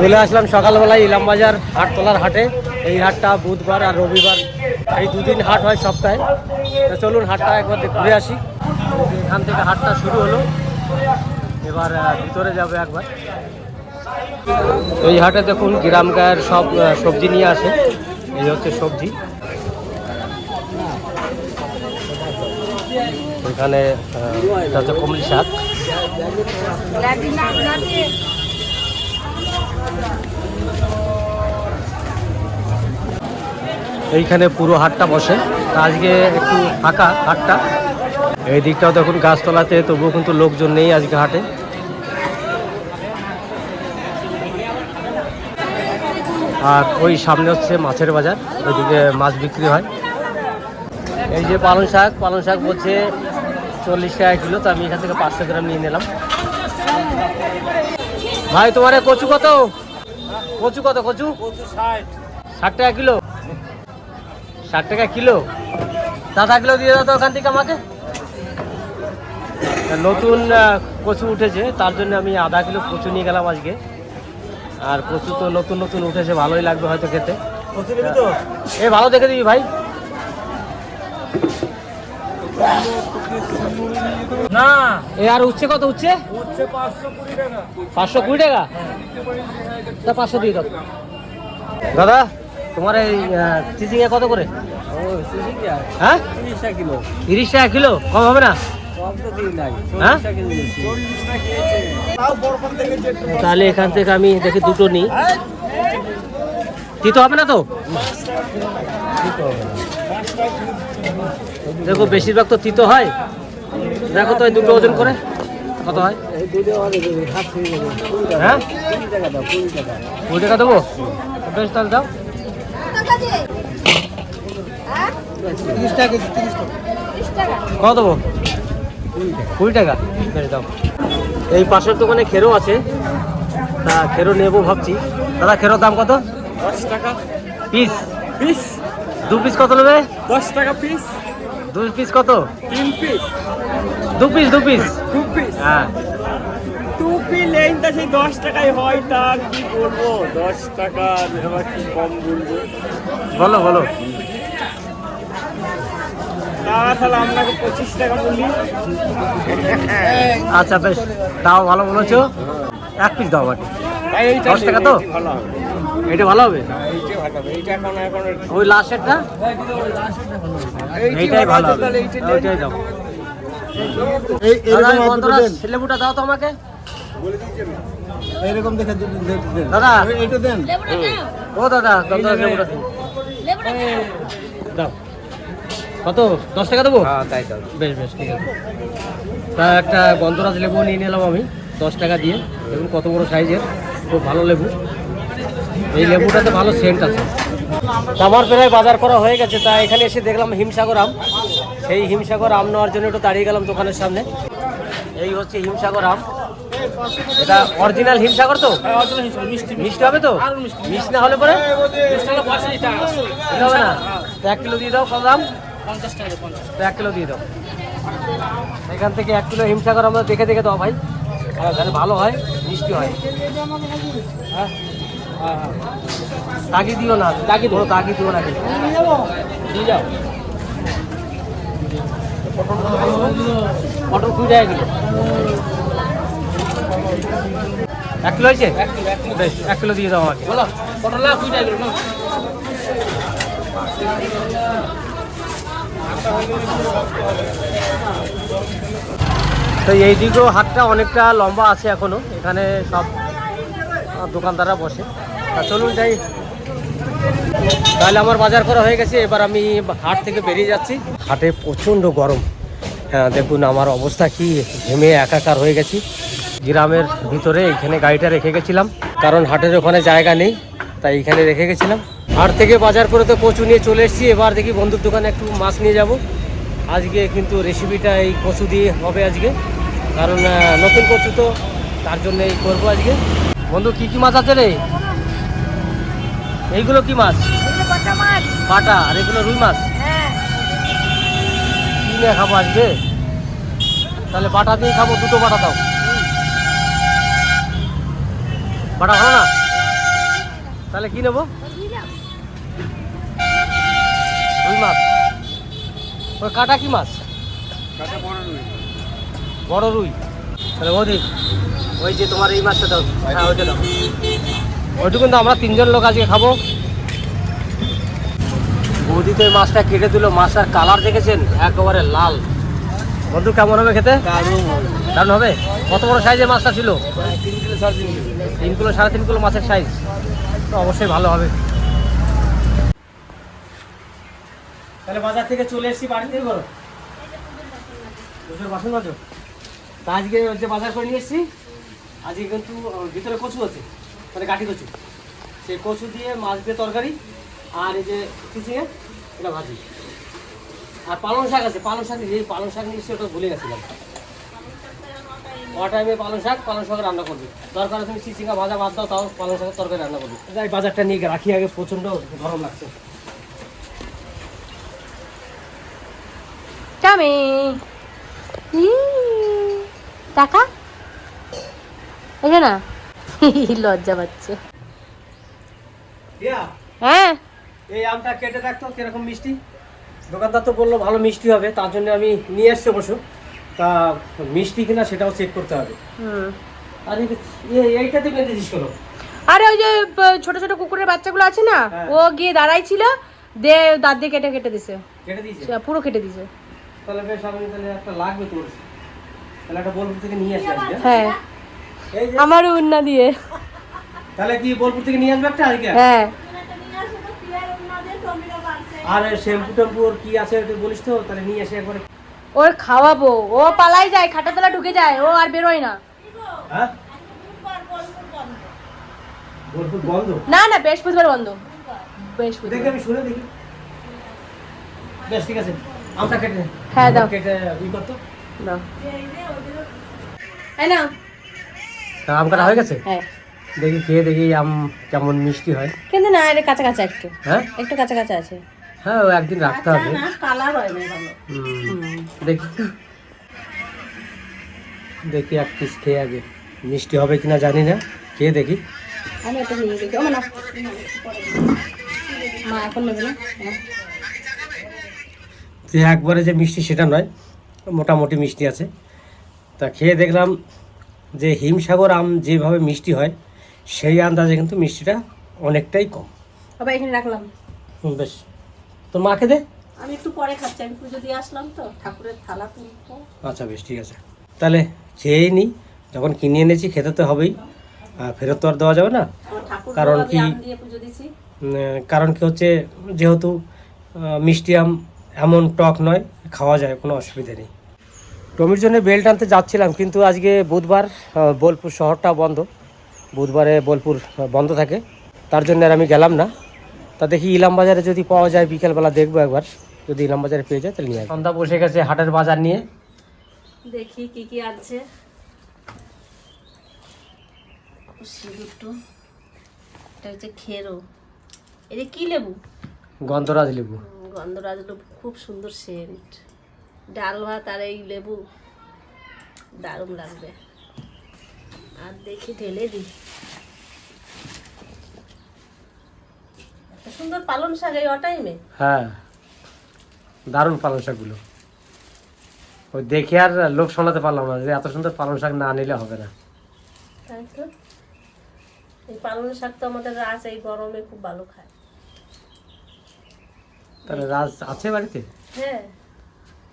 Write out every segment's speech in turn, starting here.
চলে আসলাম সকালবেলায় ইলামবাজার হাটতলার হাটে। এই হাটটা বুধবার আর রবিবার, এই দুদিন হাট হয় সপ্তাহে। তো চলুন হাটটা একবার ঘুরে আসি। এখান থেকে হাটটা শুরু হলো। এবার ভিতরে যাবে একবার। এই হাটে দেখুন গ্রাম গায়ের সব সবজি নিয়ে আসে। এই হচ্ছে সবজি। এখানে এটা হচ্ছে কমলি শাক। এইখানে পুরো হাটটা বসে। আজকে একটু ফাঁকা হাটটা। এই দিকটাও দেখুন গাছতলাতে, তবুও কিন্তু লোকজন নেই আজকে হাটে। আর ওই সামনে হচ্ছে মাছের বাজার, ওইদিকে মাছ বিক্রি হয়। এই যে পালং শাক পালং শাক বলছে চল্লিশ টাকা কিলো, তো আমি এখান থেকে পাঁচশো গ্রাম নিয়ে নিলাম। ভাই, তোমার কচু কত? কচু কত কচু? ষাট। টাকা কিলো? ষাট টাকা কিলো? দাদা কিলো দিয়ে দাও তো ওখান থেকে আমাকে। নতুন কচু উঠেছে তার জন্য আমি আধা কিলো কচু নিয়ে গেলাম আজকে। আর কচু তো নতুন নতুন উঠেছে ভালোই লাগবে হয়তো খেতে। এ ভালো দেখে দিবি ভাই। না। এ আর উচ্ছে কত উচ্ছে? হচ্ছে পাঁচশো কুড়ি টাকা। তা পাঁচশো দিয়ে দাও। দাদা তোমার এই চিচিং এ কত করে? ও হ্যাঁ? তিরিশ টাকা কিলো। তিরিশ টাকা কিলো? কম হবে না? সব তো দিন নাই। হ্যাঁ? তাহলে এখান থেকে আমি দেখি দুটো নিই। তিতো হবে না তো? দেখো বেশিরভাগ তো তিতো হয়। দেখো তো দুটো ওজন করে। কত হয়? হ্যাঁ? কুড়ি টাকা দেবো। বেশ তাহলে দাও। কত দেবো? কুড়ি টাকা। বেশ দাও। এই পাশের দোকানে খেরো আছে। তা খেরো নেব ভাবছি। দাদা খেরোর দাম কত? দশ টাকা। পিস। পিস? দু পিস কত নেবে? দশ টাকা পিস দু পিস কত? তিন পিস দু পিস দু পিস দু পিস হ্যাঁ। টুপি লেনটা সেই দশ টাকায় হয় কি বলব? দশ টাকা কি কম বলব? বলো তাহলে আপনাকে পঁচিশ টাকা বলি। আচ্ছা বেশ। তাও ভালো বলেছ। এক পিস দাও বাকি দশ টাকা তো? ভালো হবে। এটা ভালো হবে? ওই লাস্টেরটা এইটাই ভালো হবে। তাহলে ওইটাই দাও লেবুটা দাও তো আমাকে। এরকম দেখে। দাদা। এটা দেন। ও দাদা দাদা লেবুটা দিন। দাও। কত? দশ টাকা দেবো? হ্যাঁ তাই তো। বেশ বেশ ঠিক আছে। তা একটা গন্ধরাজ লেবু নিয়ে নিলাম আমি দশ টাকা দিয়ে। দেখুন কত বড় সাইজের। খুব ভালো লেবু। এই লেবুটাতে ভালো সেন্ট আছে। তা আমার প্রায় বাজার করা হয়ে গেছে তা এখানে এসে দেখলাম হিমসাগর আম। সেই হিমসাগর আম নেওয়ার জন্য একটু দাঁড়িয়ে গেলাম দোকানের সামনে। এই হচ্ছে হিমসাগর আম। এটা অরিজিনাল হিমসাগর তো? মিষ্টি হবে তো? মিষ্টি। না হলে পরে? হবে না? এক কিলো দিয়ে দাও কত দাম। তো এক কিলো দিয়ে দাও। এখান থেকে এক কিলো হিমসাগর আমরা দেখে দেখে দাও ভাই। হ্যাঁ তাহলে ভালো হয় মিষ্টি হয়। হ্যাঁ? হ্যাঁ। দিও না তাগি ধরো তাগি দিও না যাও। পটল কুড়ি টাকা কিলো এক কিলো হয়েছে বেশ এক কিলো দিয়ে দাও আমাকে। বলো পটল না কুড়ি টাকা কিলো তো এই দিকেও হাটটা অনেকটা লম্বা আছে এখনও। এখানে সব দোকানদাররা বসে। চলুন যাই। তাহলে আমার বাজার করা হয়ে গেছে, এবার আমি হাট থেকে বেরিয়ে যাচ্ছি। হাটে প্রচণ্ড গরম। হ্যাঁ দেখুন আমার অবস্থা কি, ঘেমে একাকার হয়ে গেছি। গ্রামের ভিতরে এখানে গাড়িটা রেখে গেছিলাম, কারণ হাটের ওখানে জায়গা নেই, তাই এখানে রেখে গেছিলাম। হাট থেকে বাজার করে তো কচু নিয়ে চলে এসেছি, এবার দেখি বন্ধুর দোকানে একটু মাছ নিয়ে যাব। আজকে কিন্তু রেসিপিটা এই কচু দিয়ে হবে আজকে, কারণ নতুন কচু তো, তার জন্য এই করব আজকে। বন্ধু, কি কি মাছ আছে রে? এইগুলো কি মাছ? বাটা আর এগুলো রুই মাছ? কি নিয়ে খাব আজকে? তাহলে বাটা দিয়ে খাব দুটো বাটা দাও। বাটা ভালো না? তাহলে কি নেব? রুই মাছ। ওই কাটা কি মাছ? বড় রুই। তাহলে বৌদি ওই যে তোমার এই মাছটা দাও। হ্যাঁ ওইটা দাও। ওইটুকু তো আমরা তিনজন লোক আজকে খাব। বৌদি তো এই মাছটা কেটে দিল মাছটার কালার দেখেছেন? একেবারে লাল। বন্ধু কেমন হবে খেতে? দারুণ হবে। কত বড় সাইজের মাছটা ছিল? তিন কিলো সাড়ে তিন কিলো। মাছের সাইজ তো অবশ্যই ভালো হবে। তাহলে বাজার থেকে চলে এসেছি বাড়িতে করো পুজোর বাসন বাজো তা আজকে যে বাজার করে নিয়ে এসেছি। আজকে কিন্তু ভিতরে কচু আছে। মানে কাঠি কচু। সেই কচু দিয়ে মাছ দিয়ে তরকারি, আর এই যে চিচিঙে এটা ভাজি। আর পালং শাক আছে, পালং শাক এই পালং শাক নিয়ে ওটা ভুলে গেছিলাম। টাইমে পালং শাক পালং শাক রান্না করবে। দরকার তুমি চিচিঙ্গা ভাজা বাদ দাও, তাও পালং শাকের তরকারি রান্না করবে। যাই, বাজারটা নিয়ে রাখি আগে, প্রচণ্ড গরম লাগছে। চামে টাকা? এই না। লজ্জা পাচ্ছে। হ্যাঁ। এই আমটা কেটে রাখতো কীরকম মিষ্টি। দোকানদার তো বলল ভালো মিষ্টি হবে তার জন্য আমি নিয়ে এসছি অবশ্য। তা মিষ্টি কিনা সেটাও চেক করতে হবে। আর এই যে- এই- এইটাতে বেঁধেছিস কেন আরে ওই যে ছোট ছোট কুকুরের বাচ্চাগুলো আছে না হ্যাঁ। ও গিয়ে দাঁড়াই ছিল দে দাঁত দিয়ে কেটে কেটে দিছে। কেটে দিয়েছে? পুরো কেটে দিছে তাহলে বেশ আমি তাহলে একটা লাগবে তোর। তাহলে একটা বোলপুর থেকে নিয়ে আসি হ্যাঁ? এই যে আমার উন্না দিয়ে। তাহলে কি বোলপুর থেকে নিয়ে আসবে একটা আজকে হ্যাঁ। আর শ্যাম্পু ট্যাম্পু ওর কি আছে বলিস তো? তাহলে নিয়ে আসি একবারে ওর খাওয়াবো। ও পালাই যায় খাটা তলা ঢুকে যায় ও আর বেরোয় না। হ্যাঁ? না না বৃহস্পতিবার বন্ধ। বৃহস্পতিবার। দেখি আমি শুনে দেখি। বেশ ঠিক আছে। আমটা কেটে হ্যাঁ, দাও। কেটে ই করতো দাও। এই নাও। তা আম কাটা হয়ে গেছে? হ্যাঁ। দেখি খেয়ে দেখি আম কেমন মিষ্টি হয়। কিন্তু না এটা কাঁচা কাঁচা একটু। হ্যাঁ? একটু কাঁচা কাঁচা আছে। হ্যাঁ একদিন রাখতে হবে। কালার হয় না ভালো। দেখি। দেখি এক পিস খেয়ে আগে। মিষ্টি হবে কিনা জানি না। খেয়ে দেখি। আমি এটা নিয়ে দেখি। ও মা এখন নেবে না? হ্যাঁ। যে একবারে যে মিষ্টি সেটা নয় মোটামুটি মিষ্টি আছে। তা খেয়ে দেখলাম যে হিমসাগর আম যেভাবে মিষ্টি হয় সেই আন্দাজে কিন্তু মিষ্টিটা অনেকটাই কম। বাবা এখানে রাখলাম। হুম, বেশ। তোর মাকে দে। আমি একটু পরে খাচ্ছি আমি পুজো দিয়ে আসলাম তো। ঠাকুরের থালা তুলবো। আচ্ছা বেশ ঠিক আছে। তাহলে খেয়েই নিই যখন কিনে এনেছি খেতে তো হবেই। আর ফেরত তো আর দেওয়া যাবে না। কারণ কি- কারণ কি হচ্ছে যেহেতু মিষ্টি আম এমন টক নয় খাওয়া যায় কোনো অসুবিধা নেই। টমির জন্য বেল্ট আনতে যাচ্ছিলাম কিন্তু আজকে বুধবার বোলপুর শহরটা বন্ধ। বুধবারে বোলপুর বন্ধ থাকে। তার জন্য আর আমি গেলাম না। তা দেখি ইলাম বাজারে যদি পাওয়া যায় বিকেলবেলা দেখব একবার। যদি ইলাম বাজারে পেয়ে যায় তাহলে নিয়ে সন্ধ্যা বসে গেছে হাটের বাজার নিয়ে। দেখি কি কি আছে সিঁদুরটো এটা হচ্ছে খেরো। এটা কি লেবু? গন্ধরাজ লেবু। গন্ধরাজ লেবু। খুব সুন্দর সেন্ট ডাল ভাত আর এই লেবু। দারুণ লাগবে। আর দেখি ঢেলে দিই। এত সুন্দর পালন শাক এই অটাইমে। হ্যাঁ। দারুণ পালং শাকগুলো। ওই দেখে আর লোক শোনাতে পারলাম না যে এত সুন্দর পালং শাক না নিলে হবে না। তাই তো। এই পালন শাক তো আমাদের রাস এই গরমে খুব ভালো খায়। তাহলে রাজ আছে বাড়িতে? হ্যাঁ।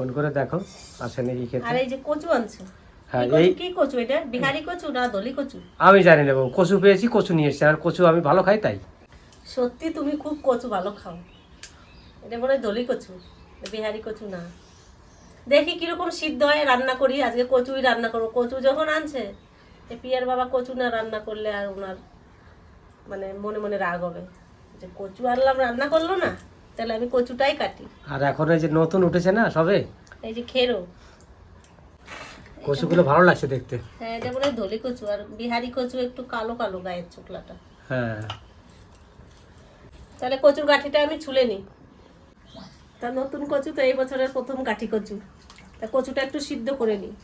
ফোন করে দেখো আসে নাকি আর খেতে এই যে কচু আনছো? হ্যাঁ কি এই কচু- কি কচু এটা? বিহারি কচু না দলি কচু? আমি জানি নেব কচু পেয়েছি কচু নিয়ে এসেছি আর কচু আমি ভালো খাই তাই। সত্যি তুমি খুব কচু ভালো খাও। এটা মনে হয় দলি কচু বিহারি কচু না। দেখি কীরকম সিদ্ধ হয় রান্না করি আজকে কচুই রান্না করব। কচু যখন আনছে পিয়ার বাবা কচু না রান্না করলে আর ওনার মানে মনে মনে রাগ হবে। যে কচু আনলাম রান্না করল না? তাহলে আমি কচুটাই কাটি। আর এখন এই যে নতুন উঠেছে না সবে? এই যে খেরো। কচুগুলো ভালো লাগছে দেখতে। হ্যাঁ এটা হয় দলি কচু আর বিহারি কচু একটু কালো কালো গায়ের চোখলাটা। হ্যাঁ। তাহলে কচুর গাঠিটা আমি ছুলে নিই। তা নতুন কচু তো এই বছরের প্রথম কাঠি কচু। তা কচুটা একটু সিদ্ধ করে নিই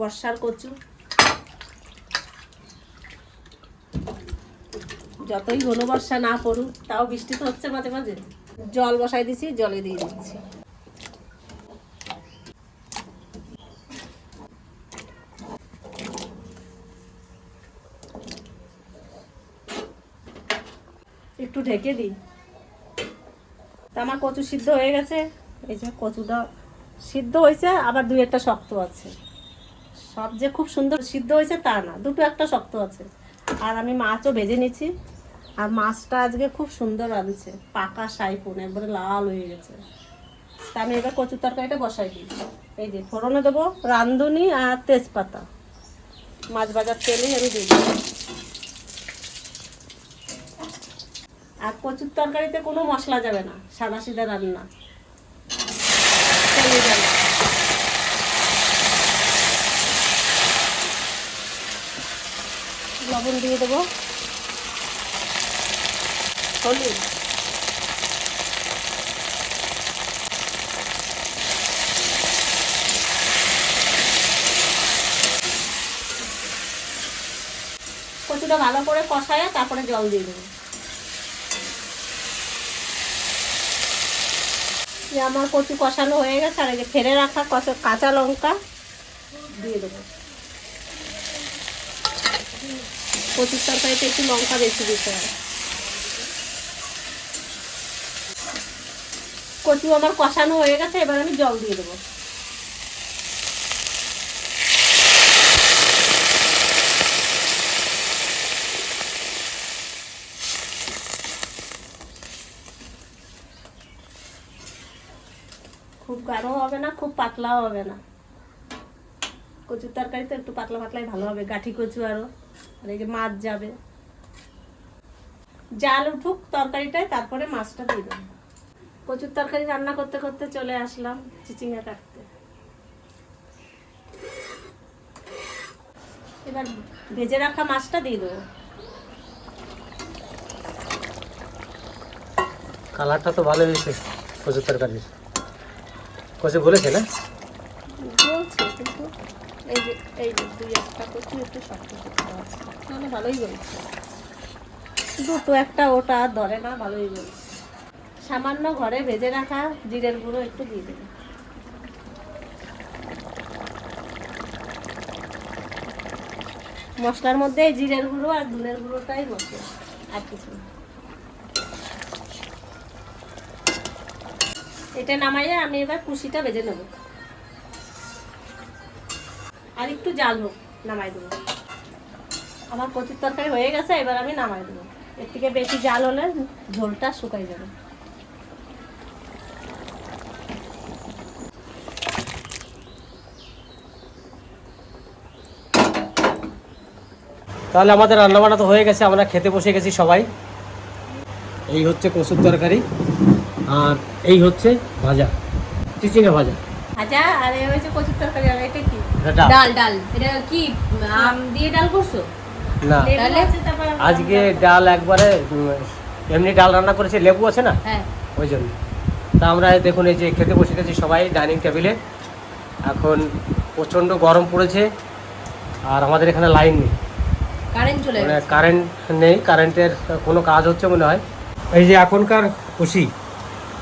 বর্ষার কচু। যতই ঘন বর্ষা না পড়ুক তাও বৃষ্টি তো হচ্ছে মাঝে মাঝে। জল বসাই দিছি, জলে দিয়ে দিচ্ছি। একটু ঢেকে দিই। তা আমার কচু সিদ্ধ হয়ে গেছে। এই যে কচুটা সিদ্ধ হয়েছে, আবার দুই একটা শক্ত আছে। সব যে খুব সুন্দর সিদ্ধ হয়েছে তা না, দুটো একটা শক্ত আছে। আর আমি মাছও ভেজে নিচ্ছি। আর মাছটা আজকে খুব সুন্দর রাঁধছে পাকা সাইপুন একবারে লাল হয়ে গেছে। তা আমি এবার কচুর তরকারিটা বসাই দিই। এই যে ফোড়নে দেবো রাঁধুনি আর তেজপাতা। মাছ ভাজার তেলেই আমি দিই। আর কচুর তরকারিতে কোনো মশলা যাবে না সাদা সিধা রান্না। লবণ দিয়ে দেবো। হলুদ কচুটা ভালো করে কষায় তারপরে জল দিয়ে দেবো। আমার কচু কষানো হয়ে গেছে, আর এই যে ফেলে রাখা কাঁচা লঙ্কা দিয়ে দেবো। কচুর তরকারিতে একটু লঙ্কা বেশি দিতে হয়। কচু আমার কষানো হয়ে গেছে, এবার আমি জল দিয়ে দেবো। খুব গাঢ় হবে না, খুব পাতলাও হবে না। কচুর তরকারি তো একটু পাতলা পাতলাই ভালো হবে, গাঠি কচু আরও আর এই যে মাছ যাবে। জাল উঠুক তরকারিটায়, তারপরে মাছটা দিয়ে দেবো। কচুর তরকারি রান্না করতে করতে চলে আসলাম চিচিঙ্গা কাটতে। এবার ভেজে রাখা মাছটা দিয়ে দেবো। কালারটা তো ভালো হয়েছে কচুর তরকারির। কচু বলেছে না? বলছে কিন্তু এই যে এই যে দুই একটা কচু একটু শক্ত মানে ভালোই বলছে দুটো একটা ওটা ধরে না ভালোই বলছে সামান্য ঘরে ভেজে রাখা জিরের গুঁড়ো একটু দিয়ে দেবে। মশলার মধ্যে জিরের গুঁড়ো আর ধনের গুঁড়োটাই মশলা আর কিছু। এটা নামাইয়া আমি এবার কুশিটা ভেজে নেব। আর একটু জাল হোক, নামাই দেবো। আমার কচুর তরকারি হয়ে গেছে, এবার আমি নামাই দেবো। এর থেকে বেশি জাল হলে ঝোলটা শুকাই যাবে। তাহলে আমাদের রান্নাবান্না তো হয়ে গেছে আমরা খেতে বসে গেছি সবাই। এই হচ্ছে কচুর তরকারি আর এই হচ্ছে ভাজা চিচিঙ্গা ভাজা। আচ্ছা আর এ হয়েছে কচুর তরকারি আর এটা কি? ডাল। ডাল এটা কি আম দিয়ে ডাল করছ? না। লেবু আছে, আজকে ডাল একবারে এমনি ডাল রান্না করেছে লেবু আছে না? হ্যাঁ। ওই জন্য। তা আমরা দেখুন এই যে খেতে বসে গেছি সবাই ডাইনিং টেবিলে। এখন প্রচণ্ড গরম পড়েছে আর আমাদের এখানে লাইন নেই। মানে কারেন্ট নেই কারেন্টের কোনো কাজ হচ্ছে মনে হয়? এই যে এখনকার খুশি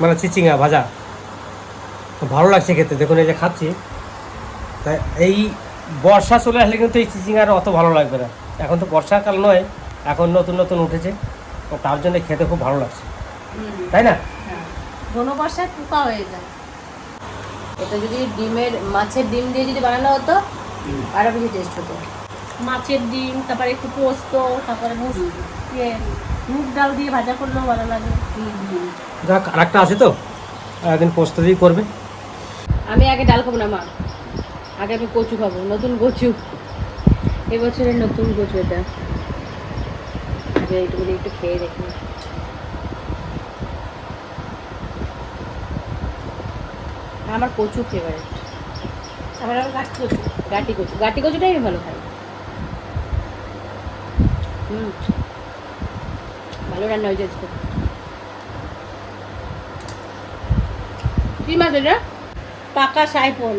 মানে চিচিঙ্গা ভাজা ভালো লাগছে খেতে দেখুন এই যে খাচ্ছি। তা এই বর্ষা চলে আসলে কিন্তু এই চিচিঙ্গার অত ভালো লাগবে না। এখন তো বর্ষাকাল নয় এখন নতুন নতুন উঠেছে তো তার জন্য খেতে খুব ভালো লাগছে। তাই না? ঘন বর্ষায় পোকা হয়ে যায়। এটা যদি ডিমের মাছের ডিম দিয়ে যদি বানানো হতো আরও বেশি টেস্ট হতো। মাছের ডিম তারপরে একটু পোস্ত তারপরে ইয়ে মুগ ডাল দিয়ে ভাজা করলেও ভালো লাগে। যাক আর একটা আছে তো? একদিন পোস্ত দিয়ে করবে। আমি আগে ডাল খাব না মা। আগে আমি কচু খাব নতুন কচু। এবছরের নতুন কচু এটা। আগে একটু একটু খেয়ে দেখি। আমার কচু ফেভারিট তারপরে আমি কাটতে হচ্ছে গাটি কচু। গাটি কচুটাই আমি ভালো খাই। হুম ভালো রান্না হয়েছে আজকে। কি মাছ এটা? পাকা সাইফল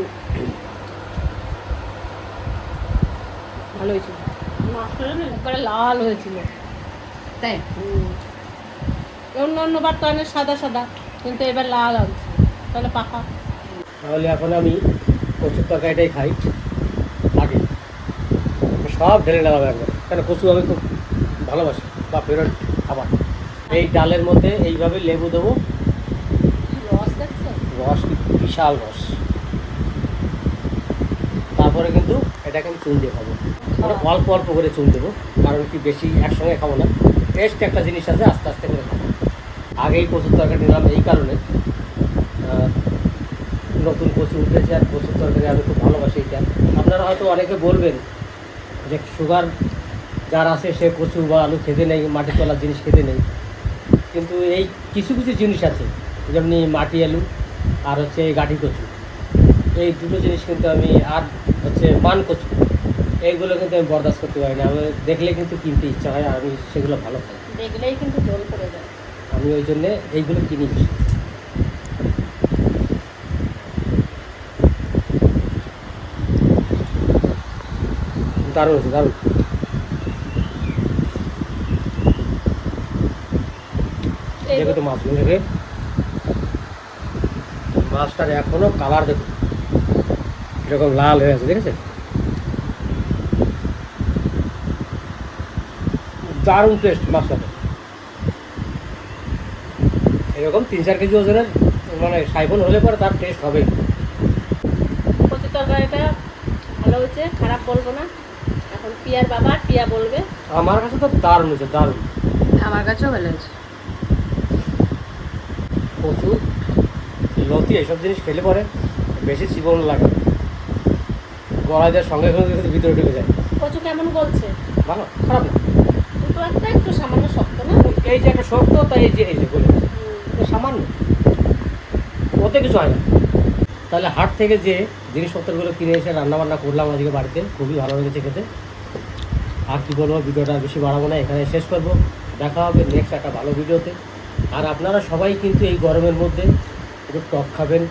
ভালো হয়েছে। মাছটা জানেন একবারে লাল হয়েছিল। তাই? অন্য অন্য বার তো অনেক সাদা সাদা কিন্তু এবার লাল আছে তাহলে পাকা। তাহলে এখন আমি কচুর তরকারিটাই খাই। আগে। সব ঢেলে নিলাম একবার। কেন কচু আমি খুব ভালোবাসি বা ফেরত খাবার। এই ডালের মধ্যে এইভাবে লেবু দেবো। রস বিশাল রস। তারপরে কিন্তু এটাকে আমি চুন দিয়ে খাব। মানে অল্প অল্প করে চুন দেবো কারণ কি বেশি একসঙ্গে খাব না। টেস্ট একটা জিনিস আছে আস্তে আস্তে করে খাব। আগেই কচুর তরকারি নিলাম এই কারণে। নতুন কচু উঠেছে আর কচুর তরকারি আমি খুব ভালোবাসি এটা। আপনারা হয়তো অনেকে বলবেন যে সুগার যার আছে সে কচু বা আলু খেতে নেই মাটি তোলার জিনিস খেতে নেই। কিন্তু এই কিছু কিছু জিনিস আছে যেমনি মাটি আলু আর হচ্ছে এই গাঠি কচু। এই দুটো জিনিস কিন্তু আমি আর হচ্ছে মান কচু। এইগুলো কিন্তু আমি বরদাস্ত করতে পারি না। আমি দেখলে কিন্তু কিনতে ইচ্ছা হয় আর আমি সেগুলো ভালো খাই। দেখলেই কিন্তু জল পড়ে যায়। আমি ওই জন্যে এইগুলো কিনি। দারুণ হচ্ছে দারুণ। দেখো তো মাছগুলো দেখে। মাছটার এখনও কালার দেখো। এরকম লাল হয়ে আছে দেখেছে? দারুণ টেস্ট মাছটাতে এরকম তিন চার কেজি ওজনের মানে সাইফল হলে পরে তার টেস্ট হবে। কচুর তরকারিটা ভালো হয়েছে খারাপ বলব না। এখন পিয়ার বাবা পিয়া বলবে। আমার কাছে তো দারুণ হয়েছে দারুণ। আমার কাছেও ভালো হয়েছে। কচু লতি এইসব জিনিস খেলে পরে বেশি জীবন লাগে। গলায় দেওয়ার সঙ্গে সঙ্গে কিন্তু ভিতরে ঢুকে যায়। কচু কেমন বলছে ভালো খারাপ না। দুটো একটা একটু সামান্য শক্ত না? এই যে একটা শক্ত তাই এই যে এই যে বলে। এটা সামান্য। ওতে কিছু হয় না। তাহলে হাট থেকে যে জিনিসপত্রগুলো কিনে এসে রান্না বান্না করলাম আজকে বাড়িতে খুবই ভালো লেগেছে খেতে। আর কী বলব ভিডিওটা বেশি বাড়াবো না এখানে শেষ করব। দেখা হবে নেক্সট একটা ভালো ভিডিওতে। আর আপনারা সবাই কিন্তু এই গরমের মধ্যে একটু টক খাবেন,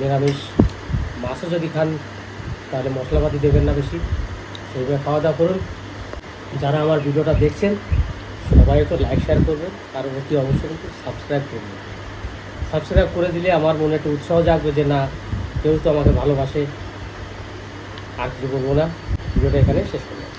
নিরামিষ। মাছও যদি খান, তাহলে মশলাপাতি দেবেন না বেশি। সেইভাবে খাওয়া দাওয়া করুন। যারা আমার ভিডিওটা দেখছেন, সবাই একটু লাইক শেয়ার করবেন। আর অতি অবশ্যই কিন্তু সাবস্ক্রাইব করবেন। সাবস্ক্রাইব করে দিলে আমার মনে একটু উৎসাহ জাগবে যে, না, কেউ তো আমাকে ভালোবাসে, আর কিছু বলব না? ভিডিওটা এখানে শেষ করলাম।